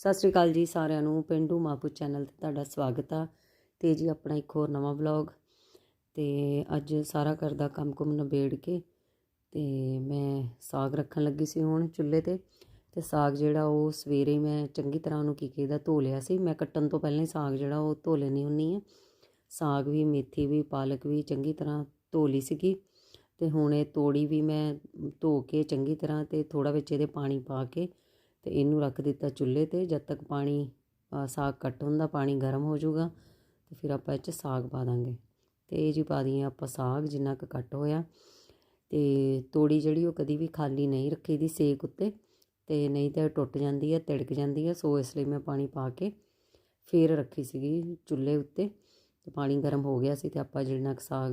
ਸਤਿ ਸ੍ਰੀ ਅਕਾਲ ਜੀ ਸਾਰਿਆਂ ਨੂੰ, ਪਿੰਡੂ ਮਾਪੂ ਚੈਨਲ ਤੇ ਤੁਹਾਡਾ ਸਵਾਗਤ ਆ ਤੇ ਜੀ ਆਪਣਾ ਇੱਕ ਹੋਰ ਨਵਾਂ ਵਲੌਗ ਤੇ ਅੱਜ ਸਾਰਾ ਘਰ ਦਾ ਕੰਮ ਕੁਮ ਨਿਬੇੜ ਕੇ ਤੇ ਮੈਂ ਸਾਗ ਰੱਖਣ ਲੱਗੀ ਸੀ ਹੁਣ ਚੁੱਲ੍ਹੇ ਤੇ ਤੇ ਸਾਗ ਜਿਹੜਾ ਉਹ ਸਵੇਰੇ ਮੈਂ ਚੰਗੀ ਤਰ੍ਹਾਂ ਉਹਨੂੰ ਕੀ ਕਹਿੰਦਾ ਧੋ ਲਿਆ ਸੀ। ਮੈਂ ਕੱਟਣ ਤੋਂ ਪਹਿਲਾਂ ਹੀ ਸਾਗ ਜਿਹੜਾ ਉਹ ਧੋ ਲੈਣੀ ਹੁੰਨੀ ਆ ਸਾਗ ਵੀ, ਮੇਥੀ ਵੀ, ਪਾਲਕ ਵੀ ਚੰਗੀ ਤਰ੍ਹਾਂ ਧੋ ਲਈ ਸੀਗੀ ਤੇ ਹੁਣ ਇਹ ਤੋੜੀ ਵੀ ਮੈਂ ਧੋ ਕੇ ਚੰਗੀ ਤਰ੍ਹਾਂ ਤੇ ਥੋੜਾ ਵਿੱਚ ਇਹਦੇ ਪਾਣੀ ਪਾ ਕੇ ਤੇ ਇਹਨੂੰ ਰੱਖ ਦਿੱਤਾ ਚੁੱਲ੍ਹੇ ਤੇ। ਜਦ ਤੱਕ ਪਾਣੀ ਸਾਗ ਕੱਟ ਹੁੰਦਾ, ਪਾਣੀ ਗਰਮ ਹੋ ਜਾਊਗਾ, ਤੇ ਫਿਰ ਆਪਾਂ ਇਹ 'ਚ ਸਾਗ ਪਾ ਦਾਂਗੇ। ਤੇ ਇਹ ਜੀ ਪਾ ਦਈਏ ਆਪਾਂ ਸਾਗ, ਜਿੰਨਾ ਕੁ ਕੱਟ ਹੋਇਆ। ਤੇ ਤੋੜੀ ਜਿਹੜੀ ਉਹ ਕਦੀ ਵੀ ਖਾਲੀ ਨਹੀਂ ਰੱਖੀ ਦੀ ਸੇਕ ਉੱਤੇ, ਤੇ ਨਹੀਂ ਤਾਂ ਟੁੱਟ ਜਾਂਦੀ ਹੈ ਤਿੜਕ ਜਾਂਦੀ ਹੈ ਸੋ ਇਸ ਲਈ ਮੈਂ ਪਾਣੀ ਪਾ ਕੇ ਫਿਰ ਰੱਖੀ ਸੀਗੀ ਚੁੱਲ੍ਹੇ ਉੱਤੇ। ਤੇ ਪਾਣੀ ਗਰਮ ਹੋ ਗਿਆ ਸੀ ਤੇ ਆਪਾਂ ਜਿੰਨਾ ਕੁ ਸਾਗ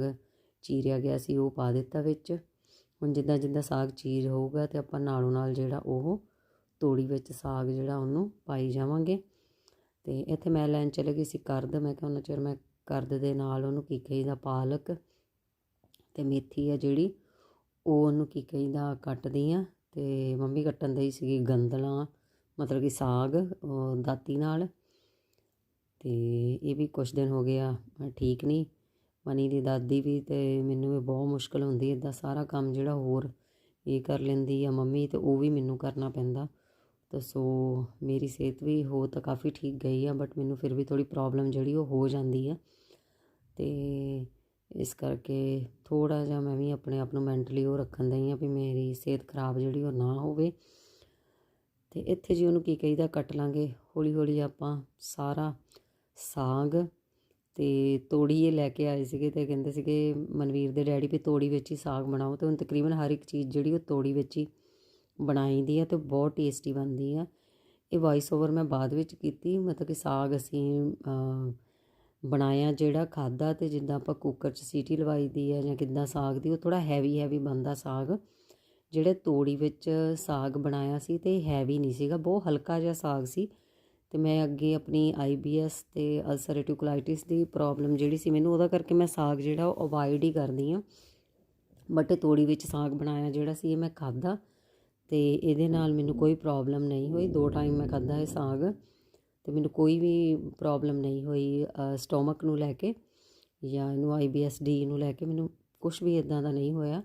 ਚੀਰਿਆ ਗਿਆ ਸੀ ਉਹ ਪਾ ਦਿੱਤਾ ਵਿੱਚ। ਹੁਣ ਜਿੱਦਾਂ ਜਿੱਦਾਂ ਸਾਗ ਚੀਰ ਹੋਊਗਾ ਤੇ ਆਪਾਂ ਨਾਲੋਂ ਨਾਲ ਜਿਹੜਾ ਉਹ ਤੋੜੀ ਵਿੱਚ ਸਾਗ ਜਿਹੜਾ ਉਹਨੂੰ ਪਾਈ ਜਾਵਾਂਗੇ। ਤੇ ਇੱਥੇ ਮੈਂ ਲੈਣ ਚਲੇ ਗਈ ਸੀ ਕਰਦ। ਮੈਂ ਕਿਹਾ ਉਹਨਾਂ ਚਿਰ ਮੈਂ ਕਰਦ ਦੇ ਨਾਲ ਉਹਨੂੰ ਕੀ ਕਹੀਦਾ? ਪਾਲਕ ਤੇ ਮੇਥੀ ਆ ਜਿਹੜੀ, ਉਹ ਉਹਨੂੰ ਕੀ ਕਹੀਦਾ? ਕੱਟਦੀ ਆ। ਤੇ ਮੰਮੀ ਕੱਟਣ ਦਈ ਸੀਗੀ ਗੰਦਲਾਂ ਮਤਲਬ ਕਿ ਸਾਗ ਦਾਤੀ ਨਾਲ। ਤੇ ਇਹ ਵੀ ਕੁਝ ਦਿਨ ਹੋ ਗਿਆ ਠੀਕ ਨਹੀਂ। ਮਨੀ ਦੀ ਦਾਦੀ ਵੀ ਤੇ ਮੈਨੂੰ ਵੀ ਬਹੁਤ ਮੁਸ਼ਕਲ ਹੁੰਦੀ ਇਦਾਂ ਸਾਰਾ ਕੰਮ ਜਿਹੜਾ ਹੋਰ ਇਹ ਕਰ ਲੈਂਦੀ ਆ ਮੰਮੀ ਤੇ ਉਹ ਵੀ ਮੈਨੂੰ ਕਰਨਾ ਪੈਂਦਾ। ਤਾਂ ਸੋ ਮੇਰੀ ਸਿਹਤ ਵੀ ਹੋ ਤਾਂ ਕਾਫੀ ਠੀਕ ਗਈ ਆ ਬਟ ਮੈਨੂੰ ਫਿਰ ਵੀ ਥੋੜੀ ਪ੍ਰੋਬਲਮ ਜਿਹੜੀ ਉਹ ਹੋ ਜਾਂਦੀ ਆ। ਤੇ ਇਸ ਕਰਕੇ ਥੋੜਾ ਜਿਹਾ ਮੈਂ ਵੀ ਆਪਣੇ ਆਪ ਨੂੰ ਮੈਂਟਲੀ ਉਹ ਰੱਖਣ ਦਈ ਆ ਵੀ ਮੇਰੀ ਸਿਹਤ ਖਰਾਬ ਜਿਹੜੀ ਉਹ ਨਾ ਹੋਵੇ। ਤੇ ਇੱਥੇ ਜੀ ਉਹਨੂੰ ਕੀ ਕਹੀਦਾ, ਕੱਟ ਲਾਂਗੇ। ਹੌਲੀ ਹੌਲੀ ਆਪਾਂ ਸਾਰਾ ਸਾਗ ਤੇ ਤੋੜੀ ਇਹ ਲੈ ਕੇ ਆਏ ਸੀਗੇ ਤੇ ਕਹਿੰਦੇ ਸੀਗੇ ਮਨਵੀਰ ਦੇ ਡੈਡੀ ਵੀ ਤੋੜੀ ਵਿੱਚ ਹੀ ਸਾਗ ਬਣਾਓ ਤੇ ਹੁਣ ਤਕਰੀਬਨ ਹਰ ਇੱਕ ਚੀਜ਼ ਜਿਹੜੀ ਉਹ ਤੋੜੀ ਵਿੱਚ ਹੀ ਬਣਾਈ ਦੀ ਆ ਤੇ ਬਹੁਤ ਟੇਸਟੀ ਬਣਦੀ ਆ। ਇਹ ਵਾਇਸ ਓਵਰ ਮੈਂ ਬਾਅਦ ਵਿੱਚ ਕੀਤੀ, ਮਤਲਬ ਕਿ ਸਾਗ ਅਸੀਂ ਬਣਾਇਆ ਜਿਹੜਾ ਖਾਦਾ ਤੇ ਜਿੱਦਾਂ ਆਪਾਂ ਕੁੱਕਰ 'ਚ ਸੀਟੀ ਲਵਾਈ ਦੀ ਆ ਜਾਂ ਕਿੱਦਾਂ ਸਾਗ ਦੀ, ਉਹ ਥੋੜਾ ਹੈਵੀ ਹੈਵੀ ਬਣਦਾ ਸਾਗ। ਜਿਹੜੇ ਤੋੜੀ ਵਿੱਚ ਸਾਗ ਬਣਾਇਆ ਸੀ ਤੇ ਹੈਵੀ ਨਹੀਂ ਸੀਗਾ, ਬਹੁਤ ਹਲਕਾ ਜਿਹਾ ਸਾਗ ਸੀ। ਤੇ ਮੈਂ ਅੱਗੇ ਆਪਣੀ ਆਈਬੀਐਸ ਤੇ ਅਲਸਰੇਟਿਵ ਕੋਲਾਈਟਿਸ ਦੀ ਪ੍ਰੋਬਲਮ ਜਿਹੜੀ ਸੀ, ਮੈਨੂੰ ਉਹਦਾ ਕਰਕੇ ਮੈਂ ਸਾਗ ਜਿਹੜਾ ਉਹ ਅਵੋਇਡ ਹੀ ਕਰਦੀ ਆ। ਬਟ ਤੋੜੀ ਵਿੱਚ ਸਾਗ ਬਣਾਇਆ ਜਿਹੜਾ ਸੀ, ਇਹ ਮੈਂ ਖਾਦਾ ਤੇ ਇਹਦੇ ਨਾਲ ਮੈਨੂੰ ਕੋਈ ਪ੍ਰੋਬਲਮ ਨਹੀਂ ਹੋਈ। ਦੋ ਟਾਈਮ ਮੈਂ ਖਾਦਾ ਇਹ ਸਾਗ ਤੇ ਮੈਨੂੰ ਕੋਈ ਵੀ ਪ੍ਰੋਬਲਮ ਨਹੀਂ ਹੋਈ ਸਟੋਮਕ ਨੂੰ ਲੈ ਕੇ ਜਾਂ ਇਹਨੂੰ ਆਈਬੀਐਸਡੀ ਨੂੰ ਲੈ ਕੇ ਮੈਨੂੰ ਕੁਝ ਵੀ ਇਦਾਂ ਦਾ ਨਹੀਂ ਹੋਇਆ।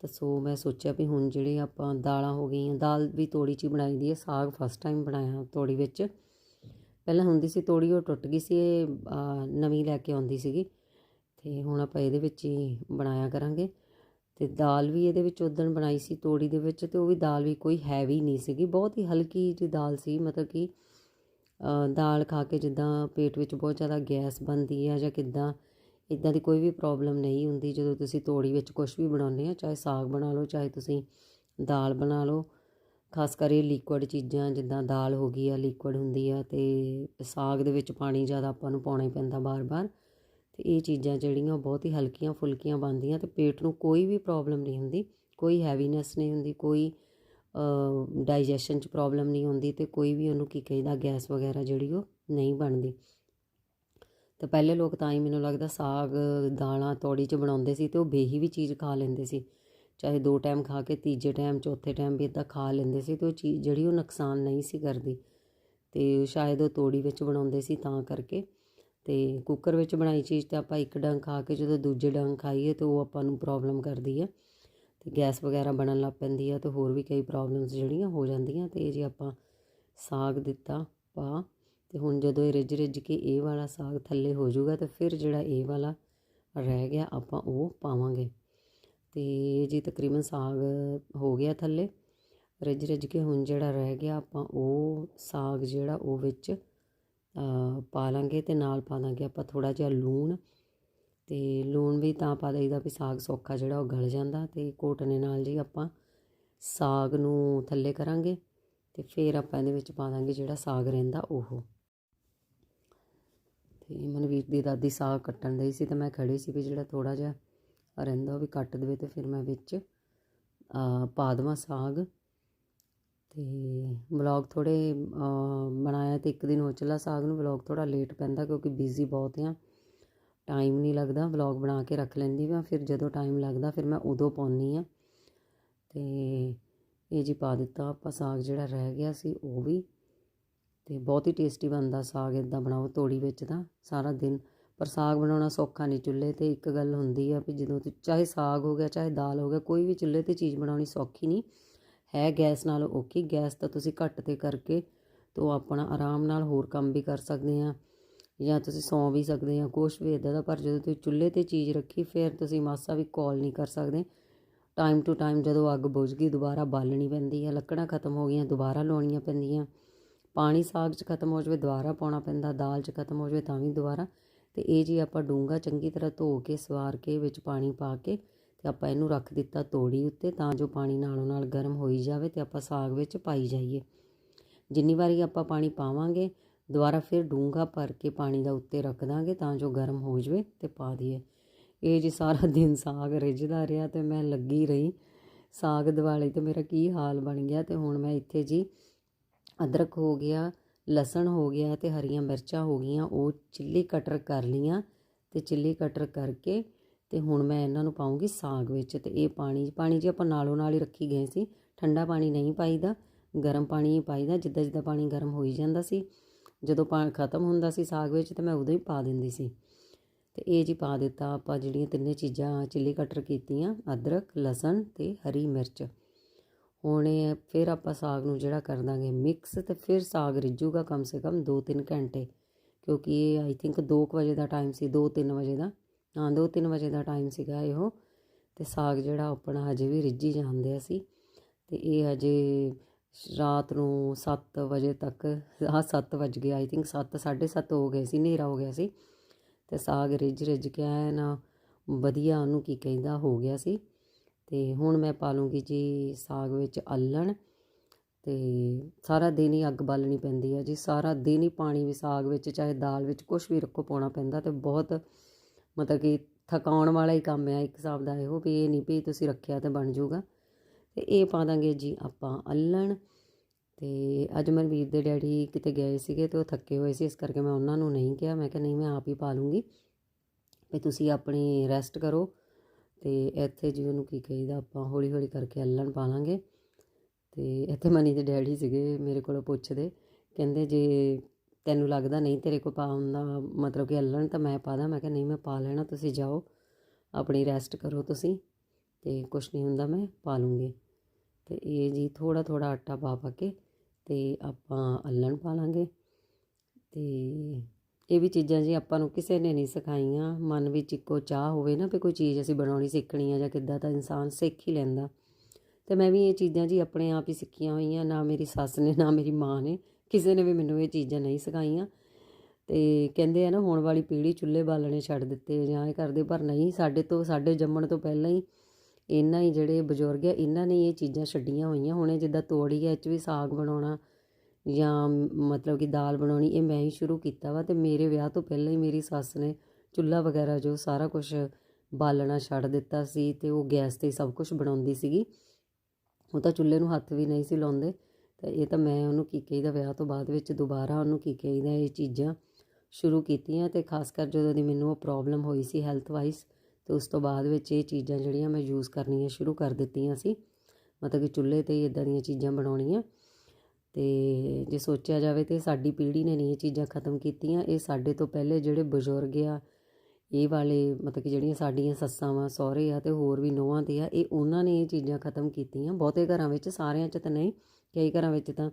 ਤਾਂ ਸੋ ਮੈਂ ਸੋਚਿਆ ਵੀ ਹੁਣ ਜਿਹੜੇ ਆਪਾਂ ਦਾਲਾਂ ਹੋ ਗਈਆਂ ਦਾਲ ਵੀ ਤੋੜੀ 'ਚ ਬਣਾਈ ਦੀ ਹੈ ਸਾਗ ਫਸਟ ਟਾਈਮ ਬਣਾਇਆ ਤੋੜੀ ਵਿੱਚ। ਪਹਿਲਾਂ ਹੁੰਦੀ ਸੀ ਤੋੜੀ ਉਹ ਟੁੱਟ ਗਈ ਸੀ ਇਹ ਨਵੀਂ ਲੈ ਕੇ ਆਉਂਦੀ ਸੀਗੀ। ਤੇ ਹੁਣ ਆਪਾਂ ਇਹਦੇ ਵਿੱਚ ਹੀ ਬਣਾਇਆ ਕਰਾਂਗੇ। ਤੇ ਦਾਲ ਵੀ ਇਹਦੇ ਵਿੱਚ ਉਦੋਂ ਬਣਾਈ ਸੀ ਤੋੜੀ ਦੇ ਵਿੱਚ ਤੇ ਉਹ ਵੀ ਦਾਲ ਵੀ ਕੋਈ ਹੈਵੀ ਨਹੀਂ ਸੀਗੀ। ਬਹੁਤ ਹੀ ਹਲਕੀ ਜਿਹੀ ਦਾਲ ਸੀ, ਮਤਲਬ ਕਿ ਦਾਲ ਖਾ ਕੇ ਜਿੱਦਾਂ ਪੇਟ ਵਿੱਚ ਬਹੁਤ ਜ਼ਿਆਦਾ ਗੈਸ ਬਣਦੀ ਆ ਜਾਂ ਕਿੱਦਾਂ ਇਦਾਂ ਦੀ ਕੋਈ ਵੀ ਪ੍ਰੋਬਲਮ ਨਹੀਂ ਹੁੰਦੀ ਜਦੋਂ ਤੁਸੀਂ ਤੋੜੀ ਵਿੱਚ ਕੁਝ ਵੀ ਬਣਾਉਂਦੇ ਆ, ਚਾਹੇ ਸਾਗ ਬਣਾ ਲਓ, ਚਾਹੇ ਤੁਸੀਂ ਦਾਲ ਬਣਾ ਲਓ। ਖਾਸ ਕਰ ਇਹ ਲਿਕੁਇਡ ਚੀਜ਼ਾਂ, ਜਿੱਦਾਂ ਦਾਲ ਹੋ ਗਈ ਆ ਲਿਕੁਇਡ ਹੁੰਦੀ ਆ ਤੇ ਸਾਗ ਦੇ ਵਿੱਚ ਪਾਣੀ ਜ਼ਿਆਦਾ ਆਪਾਂ ਨੂੰ ਪਾਉਣਾ ਹੀ ਪੈਂਦਾ ਬਾਰ-ਬਾਰ। ਤੇ ਇਹ ਚੀਜ਼ਾਂ ਜਿਹੜੀਆਂ ਉਹ ਬਹੁਤ ਹੀ ਹਲਕੀਆਂ ਫੁਲਕੀਆਂ ਬਣਦੀਆਂ ਤੇ ਪੇਟ ਨੂੰ ਕੋਈ ਵੀ ਪ੍ਰੋਬਲਮ ਨਹੀਂ ਹੁੰਦੀ, ਕੋਈ ਹੈਵੀਨੈਸ ਨਹੀਂ ਹੁੰਦੀ, ਕੋਈ ਡਾਈਜੈਸ਼ਨ 'ਚ ਪ੍ਰੋਬਲਮ ਨਹੀਂ ਹੁੰਦੀ ਤੇ ਕੋਈ ਵੀ ਉਹਨੂੰ ਕੀ ਕਹੀਦਾ, ਗੈਸ ਵਗੈਰਾ ਜਿਹੜੀ ਉਹ ਨਹੀਂ ਬਣਦੀ। ਤਾਂ ਪਹਿਲੇ ਲੋਕ ਤਾਂ ਹੀ ਮੈਨੂੰ ਲੱਗਦਾ ਸਾਗ, ਦਾਲਾਂ, ਤੋੜੀ 'ਚ ਬਣਾਉਂਦੇ ਸੀ ਤੇ ਉਹ ਬੇਹੀ ਵੀ ਚੀਜ਼ ਖਾ ਲੈਂਦੇ ਸੀ। ਚਾਹੇ ਦੋ ਟਾਈਮ ਖਾ ਕੇ ਤੀਜੇ ਟਾਈਮ ਚੌਥੇ ਟਾਈਮ ਵੀ ਇਦਾਂ ਖਾ ਲੈਂਦੇ ਸੀ ਤੇ ਉਹ ਚੀਜ਼ ਜਿਹੜੀ ਉਹ ਨੁਕਸਾਨ ਨਹੀਂ ਸੀ ਕਰਦੀ। ਤੇ ਸ਼ਾਇਦ ਉਹ ਤੋੜੀ ਵਿੱਚ ਬਣਾਉਂਦੇ ਸੀ ਤਾਂ ਕਰਕੇ। ਅਤੇ ਕੁੱਕਰ ਵਿੱਚ ਬਣਾਈ ਚੀਜ਼ ਤਾਂ ਆਪਾਂ ਇੱਕ ਡੰਗ ਖਾ ਕੇ ਜਦੋਂ ਦੂਜੇ ਡੰਗ ਖਾਈਏ ਤਾਂ ਉਹ ਆਪਾਂ ਨੂੰ ਪ੍ਰੋਬਲਮ ਕਰਦੀ ਹੈ ਅਤੇ ਗੈਸ ਵਗੈਰਾ ਬਣਨ ਲੱਗ ਪੈਂਦੀ ਆ ਅਤੇ ਹੋਰ ਵੀ ਕਈ ਪ੍ਰੋਬਲਮਸ ਜਿਹੜੀਆਂ ਹੋ ਜਾਂਦੀਆਂ ਅਤੇ ਇਹ ਜੇ ਆਪਾਂ ਸਾਗ ਦਿੱਤਾ ਪਾ ਅਤੇ ਹੁਣ ਜਦੋਂ ਇਹ ਰਿੱਝ ਰਿੱਝ ਕੇ ਇਹ ਵਾਲਾ ਸਾਗ ਥੱਲੇ ਹੋ ਜਾਊਗਾ ਤਾਂ ਫਿਰ ਜਿਹੜਾ ਇਹ ਵਾਲਾ ਰਹਿ ਗਿਆ ਆਪਾਂ ਉਹ ਪਾਵਾਂਗੇ। ਤੇ ਜੀ ਤਕਰੀਬਨ ਸਾਗ ਹੋ ਗਿਆ ਥੱਲੇ। ਰਿੱਝ ਰਿੱਝ ਕੇ ਹੁਣ ਜਿਹੜਾ ਰਹਿ ਗਿਆ ਆਪਾਂ ਉਹ ਸਾਗ ਜਿਹੜਾ ਉਹ ਵਿੱਚ ਪਾ ਲਾਂਗੇ ਤੇ ਨਾਲ ਪਾ ਦਾਂਗੇ ਆਪਾਂ ਥੋੜਾ ਜਿਹਾ ਲੂਣ ਤੇ ਲੂਣ ਵੀ ਤਾਂ ਪਾ ਦਈਦਾ ਵੀ ਸਾਗ ਸੌਖਾ ਜਿਹੜਾ ਉਹ ਗਲ ਜਾਂਦਾ ਤੇ ਘੋਟਣੇ ਨਾਲ ਜੀ ਆਪਾਂ ਸਾਗ ਨੂੰ ਥੱਲੇ ਕਰਾਂਗੇ ਤੇ ਫਿਰ ਆਪਾਂ ਇਹਦੇ ਵਿੱਚ ਪਾ ਦਾਂਗੇ ਜਿਹੜਾ ਸਾਗ ਰਹਿੰਦਾ ਉਹ। ਤੇ ਮਨਵੀਰ ਦੀ ਦਾਦੀ ਸਾਗ ਕੱਟਣ ਦਈ ਸੀ ਤੇ ਮੈਂ ਖੜੀ ਸੀ ਵੀ ਜਿਹੜਾ ਥੋੜਾ ਜਿਹਾ ਰਹਿੰਦਾ ਉਹ ਵੀ ਕੱਟ ਦੇਵੇ ਤੇ ਫਿਰ ਮੈਂ ਵਿੱਚ ਅ, ਪਾ ਦੇਵਾਂ ਸਾਗ। ਅਤੇ ਵਲੋਗ ਥੋੜ੍ਹੇ ਬਣਾਇਆ ਅਤੇ ਇੱਕ ਦਿਨ ਹੋ ਚੱਲਾ ਸਾਗ ਨੂੰ ਵਲੋਗ ਥੋੜ੍ਹਾ ਲੇਟ ਪੈਂਦਾ ਕਿਉਂਕਿ ਬਿਜ਼ੀ ਬਹੁਤ ਆ। ਟਾਈਮ ਨਹੀਂ ਲੱਗਦਾ ਵਲੋਗ ਬਣਾ ਕੇ ਰੱਖ ਲੈਂਦੀ ਮੈਂ ਫਿਰ ਜਦੋਂ ਟਾਈਮ ਲੱਗਦਾ ਫਿਰ ਮੈਂ ਉਦੋਂ ਪਾਉਂਦੀ ਹਾਂ ਅਤੇ ਇਹ ਜੀ ਪਾ ਦਿੱਤਾ ਆਪਾਂ ਸਾਗ ਜਿਹੜਾ ਰਹਿ ਗਿਆ ਸੀ ਉਹ ਵੀ। ਅਤੇ ਬਹੁਤ ਹੀ ਟੇਸਟੀ ਬਣਦਾ ਸਾਗ ਇਦਾਂ ਬਣਾਓ ਤੋੜੀ ਵਿੱਚ ਤਾਂ, ਸਾਰਾ ਦਿਨ। ਪਰ ਸਾਗ ਬਣਾਉਣਾ ਸੌਖਾ ਨਹੀਂ ਚੁੱਲ੍ਹੇ ਤੇ, ਇੱਕ ਗੱਲ ਹੁੰਦੀ ਆ ਵੀ ਜਦੋਂ ਤੇ ਚਾਹੇ ਸਾਗ ਹੋ ਗਿਆ, ਚਾਹੇ ਦਾਲ ਹੋ ਗਿਆ, ਕੋਈ ਵੀ ਚੁੱਲ੍ਹੇ ਤੇ ਚੀਜ਼ ਬਣਾਉਣੀ ਸੌਖੀ ਨਹੀਂ ਹੈ ਗੈਸ ਨਾਲ ਔਖੀ ਗੈਸ ਤਾਂ ਤੁਸੀਂ ਘੱਟ ਤੇ ਕਰਕੇ ਤੋਂ ਆਪਣਾ ਆਰਾਮ ਨਾਲ ਹੋਰ ਕੰਮ ਵੀ ਕਰ ਸਕਦੇ ਆ ਜਾਂ ਤੁਸੀਂ ਸੌਂ ਵੀ ਸਕਦੇ ਆ ਕੁਛ ਵੀ ਇਦਾਂ ਦਾ, ਪਰ ਜਦੋਂ ਤੁਸੀਂ ਚੁੱਲ੍ਹੇ ਤੇ ਚੀਜ਼ ਰੱਖੀ, ਫਿਰ ਤੁਸੀਂ ਮਾਸਾ ਵੀ ਕਾਲ ਨਹੀਂ ਕਰ ਸਕਦੇ। ਟਾਈਮ ਟੂ ਟਾਈਮ ਜਦੋਂ ਅੱਗ ਬੁਝ ਗਈ, ਦੁਬਾਰਾ ਬਾਲਣੀ ਪੈਂਦੀ ਹੈ, ਲੱਕੜਾਂ ਖਤਮ ਹੋ ਗਈਆਂ, ਦੁਬਾਰਾ ਲਾਉਣੀਆਂ ਪੈਂਦੀਆਂ। ਪਾਣੀ ਸਾਗ 'ਚ ਖਤਮ ਹੋ ਜਾਵੇ, ਦੁਬਾਰਾ ਪਾਉਣਾ ਪੈਂਦਾ, ਦਾਲ 'ਚ ਖਤਮ ਹੋ ਜਾਵੇ ਤਾਂ ਵੀ ਦੁਬਾਰਾ। ਤੇ ਇਹ ਜੀ ਆਪਾਂ ਡੂੰਗਾ ਚੰਗੀ ਤਰ੍ਹਾਂ ਧੋ ਕੇ, ਸਵਾਰ ਕੇ, ਵਿੱਚ ਪਾਣੀ ਪਾ ਕੇ ਤੇ ਆਪਾਂ ਇਹਨੂੰ ਰੱਖ ਦਿੱਤਾ ਤੋੜੀ ਉੱਤੇ, ਤਾਂ ਜੋ ਪਾਣੀ ਨਾਲੋਂ ਨਾਲ ਗਰਮ ਹੋਈ ਜਾਵੇ ਤੇ ਆਪਾਂ ਸਾਗ ਵਿੱਚ ਪਾਈ ਜਾਈਏ। ਜਿੰਨੀ ਵਾਰੀ ਆਪਾਂ ਪਾਣੀ ਪਾਵਾਂਗੇ, ਦੁਬਾਰਾ ਫਿਰ ਡੂੰਘਾ ਭਰ ਕੇ ਪਾਣੀ ਦਾ ਉੱਤੇ ਰੱਖ ਦਾਂਗੇ ਤਾਂ ਜੋ ਗਰਮ ਹੋ ਜਾਵੇ ਤੇ ਪਾ ਦਈਏ। ਇਹ ਜੀ ਸਾਰਾ ਦਿਨ ਸਾਗ ਰਿੱਝਦਾ ਰਿਹਾ ਤੇ ਮੈਂ ਲੱਗੀ ਰਹੀ। ਸਾਗ ਦਿਵਾਲੀ ਤੇ ਮੇਰਾ ਕੀ ਹਾਲ ਬਣ ਗਿਆ ਤੇ ਹੁਣ ਮੈਂ ਇੱਥੇ ਜੀ ਅਦਰਕ ਹੋ ਗਿਆ, ਲਸਣ ਹੋ ਗਿਆ ਤੇ ਹਰੀਆਂ ਮਿਰਚਾਂ ਹੋ ਗਈਆਂ, ਉਹ ਚਿੱਲੀ ਕਟਰ ਕਰ ਲੀਆਂ ਤੇ ਚਿੱਲੀ ਕਟਰ ਕਰਕੇ ਤੇ ਹੁਣ ਮੈਂ ਇਹਨਾਂ ਨੂੰ ਪਾਉਂਗੀ ਸਾਗ ਵਿੱਚ ਤੇ ਇਹ ਪਾਣੀ ਪਾਣੀ ਜੀ ਆਪਾਂ ਨਾਲੋਂ ਨਾਲ ਹੀ ਰੱਖੀ ਗਏ ਸੀ। ਠੰਡਾ ਪਾਣੀ ਨਹੀਂ ਪਾਈਦਾ, ਗਰਮ ਪਾਣੀ ਹੀ ਪਾਈਦਾ, ਜਿੱਦਾਂ ਜਿੱਦਾਂ ਪਾਣੀ ਗਰਮ ਹੋਈ ਜਾਂਦਾ ਸੀ, ਜਦੋਂ ਪਾਣੀ ਖਤਮ ਹੁੰਦਾ ਸੀ ਸਾਗ ਵਿੱਚ ਤੇ ਮੈਂ ਉਦੋਂ ਹੀ ਪਾ ਦਿੰਦੀ ਸੀ। ਤੇ ਇਹ ਜੀ ਪਾ ਦਿੱਤਾ ਆਪਾਂ ਜਿਹੜੀਆਂ ਤਿੰਨੇ ਚੀਜ਼ਾਂ ਚਿੱਲੀ ਕਟਰ ਕੀਤੀਆਂ, ਅਦਰਕ, ਲਸਣ ਤੇ ਹਰੀ ਮਿਰਚ। ਹੁਣ ਇਹ ਫਿਰ ਆਪਾਂ ਸਾਗ ਨੂੰ ਜਿਹੜਾ ਕਰ ਦਾਂਗੇ ਮਿਕਸ ਤੇ ਫਿਰ ਸਾਗ ਰਿੱਝੂਗਾ ਕਮ ਸੇ ਕਮ 2-3 ਘੰਟੇ, ਕਿਉਂਕਿ ਇਹ ਆਈ ਥਿੰਕ 2 ਵਜੇ ਦਾ ਟਾਈਮ ਸੀ 2-3 ਵਜੇ ਦਾ। ਹਾਂ 2-3 ਵਜੇ ਦਾ ਟਾਈਮ ਸੀਗਾ ਇਹੋ ਤੇ ਸਾਗ ਜਿਹੜਾ ਆਪਣਾ ਹਜੇ ਵੀ ਰਿੱਝੀ ਜਾਂਦੇ ਸੀ ਤੇ ਇਹ ਹਜੇ ਰਾਤ ਨੂੰ 7 ਵਜੇ ਤੱਕ, ਹਾਂ 7 ਵਜ ਗਏ ਆਈ ਥਿੰਕ 7 7:30 ਹੋ ਗਏ ਸੀ, ਹਨੇਰਾ ਹੋ ਗਿਆ ਸੀ ਤੇ ਸਾਗ ਰਿੱਝ ਰਿੱਝ ਕੇ ਐ ਨਾ ਵਧੀਆ ਉਹਨੂੰ ਕੀ ਕਹਿੰਦਾ, ਹੋ ਗਿਆ ਸੀ ਤੇ ਹੁਣ ਮੈਂ ਪਾ ਲੂੰਗੀ ਜੀ ਸਾਗ ਵਿੱਚ ਅੱਲਣ ਤੇ ਸਾਰਾ ਦਿਨ ਹੀ ਅੱਗ ਬਾਲਣੀ ਪੈਂਦੀ ਹੈ ਜੀ, ਸਾਰਾ ਦਿਨ ਹੀ ਪਾਣੀ ਵੀ ਸਾਗ ਵਿੱਚ, ਚਾਹੇ ਦਾਲ ਵਿੱਚ ਕੁਝ ਵੀ ਰੱਖੋ, ਪਾਉਣਾ ਪੈਂਦਾ ਤੇ ਬਹੁਤ ਮਤਲਬ ਕਿ ਥਕਾਉਣ ਵਾਲਾ ਹੀ ਕੰਮ ਆ, ਇੱਕ ਹਿਸਾਬ ਦਾ ਇਹੋ ਵੀ ਇਹ ਨਹੀਂ ਵੀ ਤੁਸੀਂ ਰੱਖਿਆ ਤੇ ਬਣ ਜਾਊਗਾ। ਤੇ ਇਹ ਪਾ ਦਾਂਗੇ ਜੀ ਆਪਾਂ ਅੱਲਣ। ਤੇ ਅੱਜ ਮਨਵੀਰ ਦੇ ਡੈਡੀ ਕਿਤੇ ਗਏ ਸੀਗੇ ਤੇ ਉਹ ਥੱਕੇ ਹੋਏ ਸੀ, ਇਸ ਕਰਕੇ ਮੈਂ ਉਹਨਾਂ ਨੂੰ ਨਹੀਂ ਕਿਹਾ। ਮੈਂ ਕਿਹਾ, ਨਹੀਂ, ਮੈਂ ਆਪ ਹੀ ਪਾ ਲੂੰਗੀ। ਵੀ ਤੁਸੀਂ ਆਪਣੀ ਰੈਸਟ ਕਰੋ ਤੇ ਇੱਥੇ ਜੀ ਉਹਨੂੰ ਕੀ ਕਹੀਦਾ, ਆਪਾਂ ਹੌਲੀ ਹੌਲੀ ਕਰਕੇ ਅੱਲਣ ਪਾ ਲਾਂਗੇ। ਤੇ ਇੱਥੇ ਮਨੀ ਦੇ ਡੈਡੀ ਸੀਗੇ ਮੇਰੇ ਕੋਲੋਂ ਪੁੱਛਦੇ। ਕਹਿੰਦੇ, ਜੇ ਤੈਨੂੰ ਲੱਗਦਾ ਨਹੀਂ ਤੇਰੇ ਕੋਲ ਪਾਉਣ ਦਾ ਮਤਲਬ ਕਿ ਅੱਲਣ ਤਾਂ ਮੈਂ ਪਾ ਦਾਂ। ਮੈਂ ਕਿਹਾ, ਨਹੀਂ, ਮੈਂ ਪਾ ਲੈਣਾ, ਤੁਸੀਂ ਜਾਓ, ਆਪਣੀ ਰੈਸਟ ਕਰੋ ਤੁਸੀਂ, ਤੇ ਕੁਛ ਨਹੀਂ ਹੁੰਦਾ, ਮੈਂ ਪਾ ਲੂੰਗੀ। ਤੇ ਇਹ ਜੀ ਥੋੜਾ ਥੋੜਾ ਆਟਾ ਪਾ ਪਾ ਕੇ ਤੇ ਆਪਾਂ ਅੱਲਣ ਪਾ ਲਾਂਗੇ। ਤੇ ਇਹ ਵੀ ਚੀਜ਼ਾਂ ਜੀ ਆਪਾਂ ਨੂੰ ਕਿਸੇ ਨੇ ਨਹੀਂ ਸਿਖਾਈਆਂ। ਮਨ ਵਿੱਚ ਇੱਕੋ ਚਾਹ ਹੋਵੇ ਨਾ ਵੀ ਕੋਈ ਚੀਜ਼ ਅਸੀਂ ਬਣਾਉਣੀ, ਸਿੱਖਣੀ ਆ ਜਾਂ ਕਿੱਦਾਂ, ਤਾਂ ਇਨਸਾਨ ਸਿੱਖ ਹੀ ਲੈਂਦਾ। ਤੇ ਮੈਂ ਵੀ ਇਹ ਚੀਜ਼ਾਂ ਜੀ ਆਪਣੇ ਆਪ ਹੀ ਸਿੱਖੀਆਂ ਹੋਈਆਂ, ਨਾ ਮੇਰੀ ਸੱਸ ਨੇ, ਨਾ ਮੇਰੀ ਮਾਂ ਨੇ। ਕਿਸੇ ਨੇ ਵੀ ਮੈਨੂੰ ਇਹ ਚੀਜ਼ਾਂ ਨਹੀਂ ਸਿਖਾਈਆਂ। ਤੇ ਕਹਿੰਦੇ ਆ ਨਾ, ਹੋਣ ਵਾਲੀ ਪੀੜ੍ਹੀ ਚੁੱਲ੍ਹੇ ਬਾਲਣੇ ਛੱਡ ਦਿੱਤੇ ਜਾਂ ਇਹ ਕਰਦੇ, ਪਰ ਨਹੀਂ, ਸਾਡੇ ਤੋਂ, ਸਾਡੇ ਜੰਮਣ ਤੋਂ ਪਹਿਲਾਂ ਹੀ ਇਹਨਾਂ ਹੀ ਜਿਹੜੇ ਬਜ਼ੁਰਗ ਆ, ਇਹਨਾਂ ਨੇ ਇਹ ਚੀਜ਼ਾਂ ਛੱਡੀਆਂ ਹੋਈਆਂ। ਹੁਣੇ ਜਿੱਦਾਂ ਤੋੜੀ ਹੈ 'ਚ ਵੀ ਸਾਗ ਬਣਾਉਣਾ ਜਾਂ ਮਤਲਬ ਕਿ ਦਾਲ ਬਣਾਉਣੀ, ਇਹ ਮੈਂ ਹੀ ਸ਼ੁਰੂ ਕੀਤਾ ਵਾ। ਤੇ ਮੇਰੇ ਵਿਆਹ ਤੋਂ ਪਹਿਲਾਂ ਹੀ ਮੇਰੀ ਸੱਸ ਨੇ ਚੁੱਲ੍ਹਾ ਵਗੈਰਾ ਜੋ ਸਾਰਾ ਕੁਝ ਬਾਲਣਾ ਛੱਡ ਦਿੱਤਾ ਸੀ ਤੇ ਉਹ ਗੈਸ ਤੇ ਸਭ ਕੁਝ ਬਣਾਉਂਦੀ ਸੀਗੀ। ਉਹ ਤਾਂ ਚੁੱਲ੍ਹੇ ਨੂੰ ਹੱਥ ਵੀ ਨਹੀਂ ਸੀ ਲਾਉਂਦੇ। ਤਾਂ ਇਹ ਤਾਂ ਮੈਂ ਉਹਨੂੰ ਕੀ ਦਾ ਵਿਆਹ ਤੋਂ ਬਾਅਦ ਵਿੱਚ ਦੁਬਾਰਾ ਉਹਨੂੰ ਕੀ ਦਾ ਇਹ ਚੀਜ਼ਾਂ ਸ਼ੁਰੂ ਕੀਤੀਆਂ ਤੇ ਖਾਸ ਕਰ ਜਦੋਂ ਦੀ ਮੈਨੂੰ ਉਹ ਪ੍ਰੋਬਲਮ ਹੋਈ ਸੀ ਹੈਲਥ ਵਾਈਜ਼ ਤੇ ਉਸ ਤੋਂ ਬਾਅਦ ਵਿੱਚ ਇਹ ਚੀਜ਼ਾਂ ਜਿਹੜੀਆਂ ਮੈਂ ਯੂਜ਼ ਕਰਨੀਆਂ ਸ਼ੁਰੂ ਕਰ ਦਿੱਤੀਆਂ ਸੀ। ਮਤਲਬ ਕਿ ਚੁੱਲ੍ਹੇ ਤੇ ਇਦਾਂ ਦੀਆਂ ਚੀਜ਼ਾਂ ਬਣਾਉਣੀਆਂ ਤੇ ਜੇ ਸੋਚਿਆ ਜਾਵੇ ਤੇ ਸਾਡੀ ਪੀੜ੍ਹੀ ਨੇ ਨਹੀਂ ਇਹ ਚੀਜ਼ਾਂ ਖਤਮ ਕੀਤੀਆਂ, ਇਹ ਸਾਡੇ ਤੋਂ ਪਹਿਲੇ ਜਿਹੜੇ ਬਜ਼ੁਰਗ ਆ, ਇਹ ਵਾਲੇ ਮਤਲਬ ਕਿ ਜਿਹੜੀਆਂ ਸਾਡੀਆਂ ਸੱਸਾਂ ਵਾ, ਸਹੁਰੇ ਆ ਤੇ ਹੋਰ ਵੀ ਨੋਹਾਂ ਤੇ ਆ ਇਹ ਉਹਨਾਂ ਨੇ ਇਹ ਚੀਜ਼ਾਂ ਖਤਮ ਕੀਤੀਆਂ। ਬਹੁਤੇ ਘਰਾਂ ਵਿੱਚ ਸਾਰਿਆਂ 'ਚ ਤਾਂ ਨਹੀਂ ਕਈ ਘਰਾਂ ਵਿੱਚ ਤਾਂ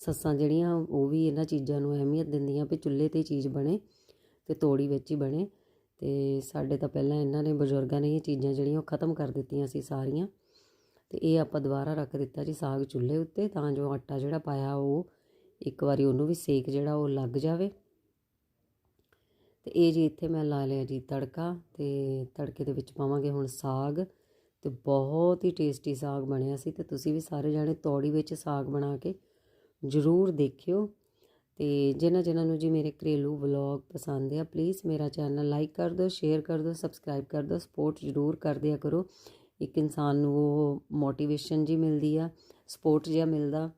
ਸੱਸਾਂ ਜਿਹੜੀਆਂ ਉਹ ਵੀ ਇਹਨਾਂ ਚੀਜ਼ਾਂ ਨੂੰ ਅਹਿਮੀਅਤ ਦਿੰਦੀਆਂ ਵੀ ਚੁੱਲ੍ਹੇ ਤੇ ਚੀਜ਼ ਬਣੇ ਅਤੇ ਤੋੜੀ ਵਿੱਚ ਹੀ ਬਣੇ ਅਤੇ ਸਾਡੇ ਤਾਂ ਪਹਿਲਾਂ ਇਹਨਾਂ ਨੇ ਬਜ਼ੁਰਗਾਂ ਨੇ ਇਹ ਚੀਜ਼ਾਂ ਜਿਹੜੀਆਂ ਉਹ ਖਤਮ ਕਰ ਦਿੱਤੀਆਂ ਸੀ ਸਾਰੀਆਂ ਅਤੇ ਇਹ ਆਪਾਂ ਦੁਬਾਰਾ ਰੱਖ ਦਿੱਤਾ ਜੀ ਸਾਗ ਚੁੱਲ੍ਹੇ ਉੱਤੇ ਤਾਂ ਜੋ ਆਟਾ ਜਿਹੜਾ ਪਾਇਆ ਉਹ ਇੱਕ ਵਾਰੀ ਉਹਨੂੰ ਵੀ ਸੇਕ ਜਿਹੜਾ ਉਹ ਲੱਗ ਜਾਵੇ। ਤੇ ਇਹ ਜੀ ਇੱਥੇ ਮੈਂ ਲਾ ਲਿਆ ਜੀ ਤੜਕਾ ਤੇ ਤੜਕੇ ਦੇ ਵਿੱਚ ਪਾਵਾਂਗੇ ਹੁਣ ਸਾਗ ਤੇ ਬਹੁਤ ਹੀ ਟੇਸਟੀ ਸਾਗ ਬਣਿਆ ਸੀ ਤੇ ਤੁਸੀਂ ਵੀ ਸਾਰੇ ਜਾਣੇ ਤੌੜੀ ਵਿੱਚ ਸਾਗ ਬਣਾ ਕੇ ਜ਼ਰੂਰ ਦੇਖਿਓ। ਤੇ ਜਿਨ੍ਹਾਂ ਜਿਨ੍ਹਾਂ ਨੂੰ ਜੀ ਮੇਰੇ ਘਰੇਲੂ ਵਲੌਗ ਪਸੰਦ ਆ ਪਲੀਜ਼ ਮੇਰਾ ਚੈਨਲ ਲਾਈਕ ਕਰ ਦਿਓ ਸ਼ੇਅਰ ਕਰ ਦਿਓ ਸਬਸਕ੍ਰਾਈਬ ਕਰ ਦਿਓ ਸਪੋਰਟ ਜ਼ਰੂਰ ਕਰ ਦਿਆ ਕਰੋ। ਇੱਕ ਇਨਸਾਨ ਨੂੰ ਉਹ ਮੋਟੀਵੇਸ਼ਨ ਜੀ ਮਿਲਦੀ ਆ ਸਪੋਰਟ ਜਿਹਾ ਮਿਲਦਾ।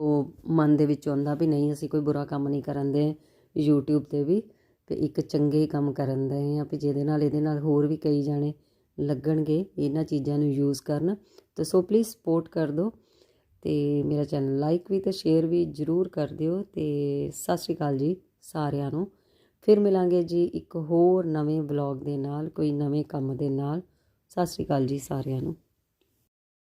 ਉਹ ਮਨ ਦੇ ਵਿੱਚ ਆਉਂਦਾ ਵੀ ਨਹੀਂ, ਅਸੀਂ ਕੋਈ ਬੁਰਾ ਕੰਮ ਨਹੀਂ ਕਰਨ ਦੇ, YouTube ਤੇ ਵੀ ਤੇ ਇੱਕ ਚੰਗੇ ਕੰਮ ਕਰਨ ਦੇ ਆ ਵੀ ਜਿਹਦੇ ਨਾਲ, ਇਹਦੇ ਨਾਲ ਹੋਰ ਵੀ ਕਈ ਜਾਣੇ ਲੱਗਣਗੇ, ਇਹਨਾਂ ਚੀਜ਼ਾਂ ਨੂੰ ਯੂਜ਼ ਕਰਨ। ਤੇ ਸੋ ਪਲੀਜ਼ ਸਪੋਰਟ ਕਰ ਦਿਓ ਤੇ ਮੇਰਾ ਚੈਨਲ ਲਾਈਕ ਵੀ ਤੇ ਸ਼ੇਅਰ ਵੀ ਜਰੂਰ ਕਰ ਦਿਓ ਤੇ ਸਤਿ ਸ਼੍ਰੀ ਅਕਾਲ ਜੀ ਸਾਰਿਆਂ ਨੂੰ। ਫਿਰ ਮਿਲਾਂਗੇ ਜੀ ਇੱਕ ਹੋਰ ਨਵੇਂ ਵਲੌਗ ਦੇ ਨਾਲ, ਕੋਈ ਨਵੇਂ ਕੰਮ ਦੇ ਨਾਲ। ਸਤਿ ਸ਼੍ਰੀ ਅਕਾਲ ਜੀ ਸਾਰਿਆਂ ਨੂੰ।